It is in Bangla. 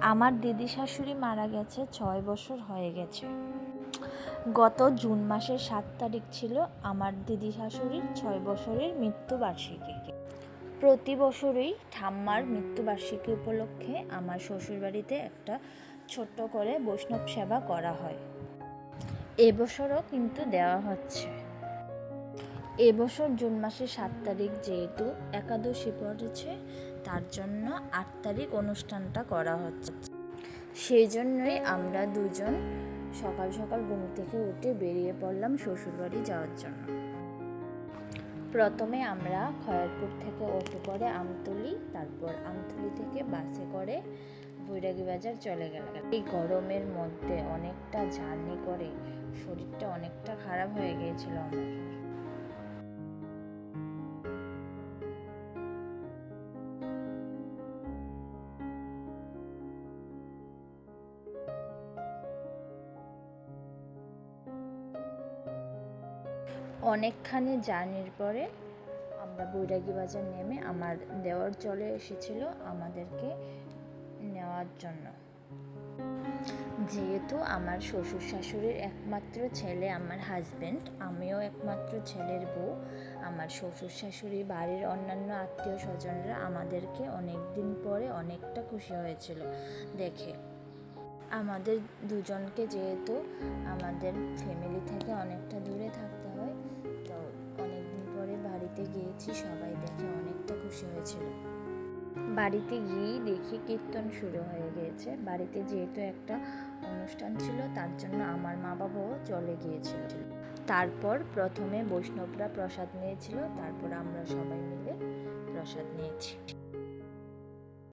আমার দিদি শাশুড়ি মারা গেছে ছয় বছর হয়ে গেছে। গত জুন মাসের সাত তারিখ ছিল আমার দিদি শাশুড়ির ছয় বছরের মৃত্যুবার্ষিকী। প্রতি বছরই ঠাম্মার মৃত্যুবার্ষিকী উপলক্ষে আমার শ্বশুরবাড়িতে একটা ছোট্ট করে বৈষ্ণব সেবা করা হয়। এবছরও কিন্তু দেওয়া হচ্ছে। এবছর জুন মাসের সাত তারিখ যেহেতু একাদশী পড়েছে, তার জন্য আট তারিখ অনুষ্ঠানটা করা হচ্ছে। সেই জন্যই আমরা দুজন সকাল সকাল ঘুম থেকে উঠে বেরিয়ে পড়লাম শ্বশুরবাড়ি যাওয়ার জন্য। প্রথমে আমরা খয়ারপুর থেকে অটো করে আমতলি, তারপর আমতলি থেকে বাসে করে বৈরাগী বাজার চলে গেলাম। এই গরমের মধ্যে অনেকটা জার্নি করে শরীরটা অনেকটা খারাপ হয়ে গিয়েছিল আমার। অনেকখানি জার্নির পরে আমরা বৈরাগী বাজার নেমে আমার দেওয়ার চলে এসেছিল আমাদেরকে নেওয়ার জন্য। যেহেতু আমার শ্বশুর শাশুড়ির একমাত্র ছেলে, আমার হাজব্যান্ড আমিও একমাত্র ছেলের বউ, আমার শ্বশুর শাশুড়ি, বাড়ির অন্যান্য আত্মীয় স্বজনরা আমাদেরকে অনেক দিন পরে অনেকটা খুশি হয়েছিল দেখে। আমাদের দুজনকে যেহেতু আমাদের ফ্যামিলি থেকে অনেকটা দূরে থাকতে বাড়িতে গিয়েছি, সবাই দেখে অনেকটা খুশি হয়েছিল। বাড়িতে গিয়েই দেখি কীর্তন শুরু হয়ে গিয়েছে। বাড়িতে যেহেতু একটা অনুষ্ঠান ছিল, তার জন্য আমার মা বাবাও চলে গিয়েছিল। তারপর প্রথমে বৈষ্ণবরা প্রসাদ নিয়েছিল, তারপর আমরা সবাই মিলে প্রসাদ নিয়েছি।